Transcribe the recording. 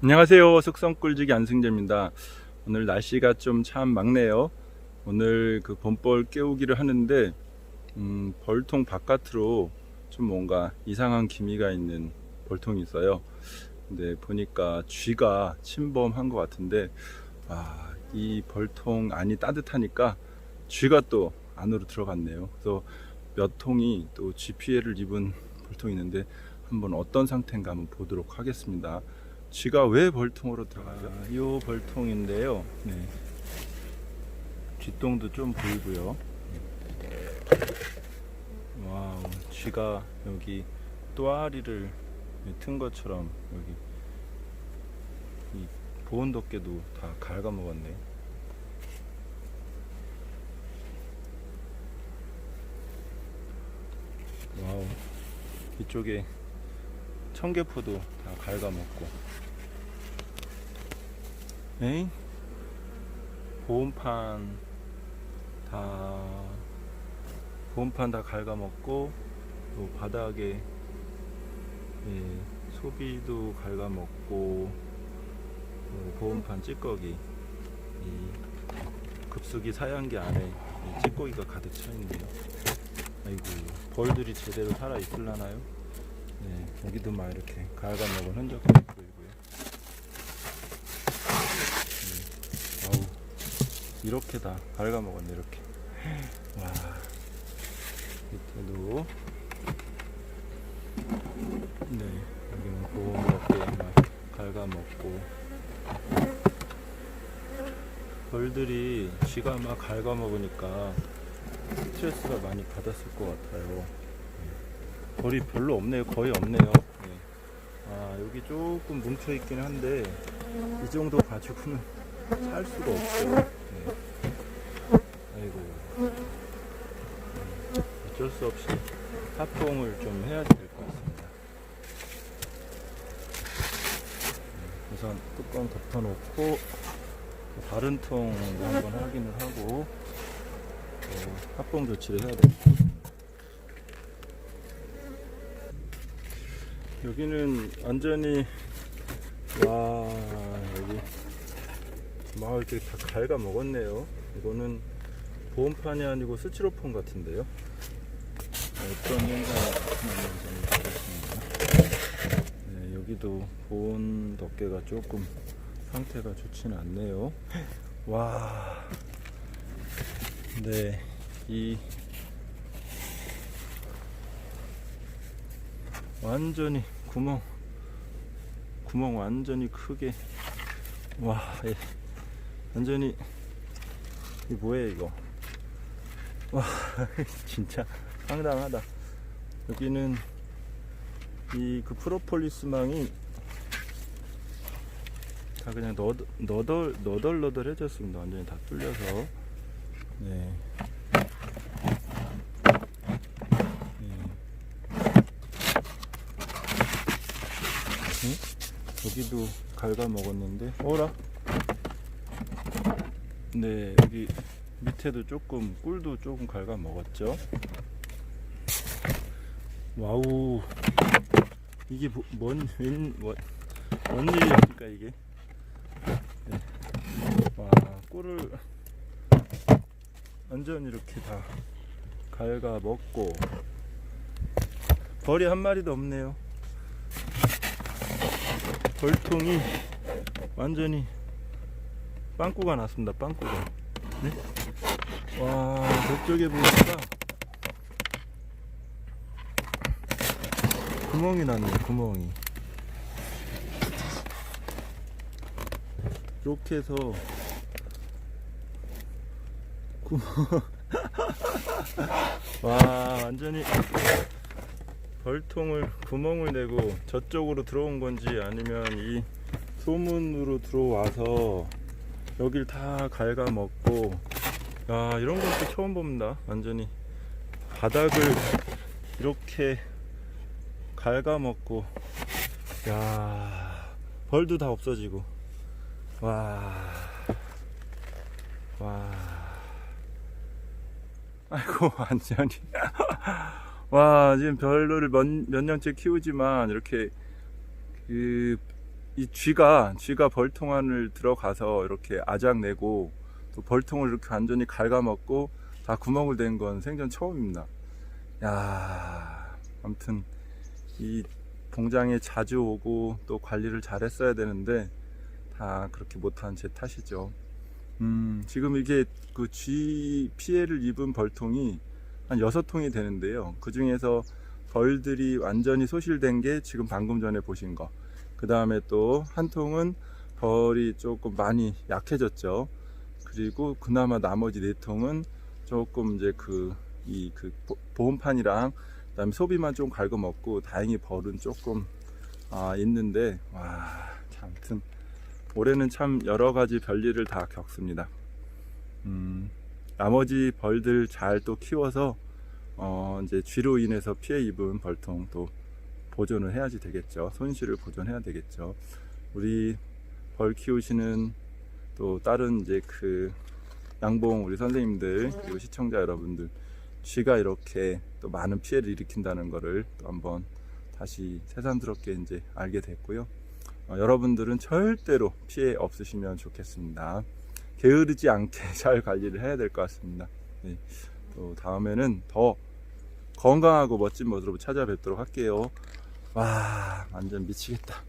안녕하세요. 숙성꿀지기 안승재입니다. 오늘 날씨가 좀 참 막네요. 오늘 그 봄벌 깨우기를 하는데 음, 벌통 바깥으로 좀 뭔가 이상한 기미가 있는 벌통이 있어요. 근데 보니까 쥐가 침범한 것 같은데 아, 이 벌통 안이 따뜻하니까 쥐가 또 안으로 들어갔네요. 그래서 몇 통이 또 쥐 피해를 입은 벌통이 있는데 한번 어떤 상태인가 한번 보도록 하겠습니다. 쥐가 왜 벌통으로 들어가죠? 아, 이 벌통인데요. 네. 쥐똥도 좀 보이고요. 와우, 쥐가 여기 또아리를 튼 것처럼 여기 이 보온 덮개도 다 갉아먹었네. 와우, 이쪽에 청개포도 다 갉아먹고. 에이? 보온판 다 보온판 다 갉아먹고 또 바닥에 예, 소비도 갉아먹고 또 보온판 찌꺼기 이 급수기 사양기 안에 이 찌꺼기가 가득 차 있네요. 아이고 벌들이 제대로 살아 있을라나요? 네 여기도 막 이렇게 갉아먹은 흔적도 보이고요. 아우 이렇게 다 갉아먹었네 이렇게 와 밑에도 네 여기는 고맙게 막 갉아먹고 벌들이 쥐가 막 갉아먹으니까 스트레스가 많이 받았을 것 같아요 네. 벌이 별로 없네요 거의 없네요 네. 아 여기 조금 뭉쳐 있긴 한데 이 정도 가지고는 살 수가 없어요. 네. 아이고. 음, 어쩔 수 없이 합봉을 좀 해야 될 것 같습니다. 음, 우선 뚜껑 덮어놓고 다른 통도 한번 확인을 하고 또 합봉 조치를 해야 됩니다. 여기는 완전히 와 여기 막 이렇게 다 갉아 먹었네요. 이거는 보온판이 아니고 스티로폼 같은데요. 어떤 나타나는지 보겠습니다. 네, 여기도 보온 덮개가 조금 상태가 좋지는 않네요. 와, 네, 이 완전히 구멍 구멍 완전히 크게 와 예. 완전히 이 뭐예요 이거 와 진짜 상당하다 여기는 이 그 프로폴리스망이 다 그냥 너덜 너덜 너덜너덜해졌습니다 완전히 다 뚫려서 네. 네. 응? 여기도 갉아 먹었는데. 어라? 네 여기 밑에도 조금 꿀도 조금 갉아 먹었죠? 와우. 이게 뭐, 뭔, 웬, 뭔, 뭔 일입니까 이게? 네. 와 꿀을 완전 이렇게 다 갉아 먹고. 벌이 한 마리도 없네요 벌통이 완전히 빵꾸가 났습니다. 빵꾸가. 네? 와 저쪽에 보니까 구멍이 났네. 구멍이. 이렇게 해서 구멍. 와 완전히 벌통을 구멍을 내고 저쪽으로 들어온 건지 아니면 이 소문으로 들어와서 여길 다 갉아먹고 야 이런 것도 처음 봅니다 완전히 바닥을 이렇게 갉아먹고 야 벌도 다 없어지고 와 와. 아이고 완전히 와 지금 별로를 몇, 몇 년째 키우지만 이렇게 그 이 쥐가 쥐가 벌통 안을 들어가서 이렇게 아작 내고 또 벌통을 이렇게 완전히 갉아먹고 다 구멍을 댄건 생전 처음입니다. 야, 아무튼 이 공장에 자주 오고 또 관리를 잘 했어야 되는데 다 그렇게 못한 제 탓이죠. 음, 지금 이게 그 쥐 피해를 입은 벌통이 한 여섯 통이 되는데요. 그 중에서 벌들이 완전히 소실된 게 지금 방금 전에 보신 거. 그 다음에 또 한 통은 벌이 조금 많이 약해졌죠. 그리고 그나마 나머지 네 통은 조금 이제 그 이 그 보온판이랑 그 다음에 소비만 좀 갉아먹고 다행히 벌은 조금 아 있는데 와 참, 아무튼 올해는 참 여러 가지 별일을 다 겪습니다. 음, 나머지 벌들 잘 또 키워서 어 이제 쥐로 인해서 피해 입은 벌통 또 보존을 해야지 되겠죠. 손실을 보존해야 되겠죠. 우리 벌 키우시는 또 다른 이제 그 양봉 우리 선생님들 그리고 시청자 여러분들 쥐가 이렇게 또 많은 피해를 일으킨다는 거를 또 한번 다시 새삼스럽게 이제 알게 됐고요. 어, 여러분들은 절대로 피해 없으시면 좋겠습니다. 게으르지 않게 잘 관리를 해야 될 것 같습니다. 네. 또 다음에는 더 건강하고 멋진 모습으로 찾아뵙도록 할게요. 와, 완전 미치겠다.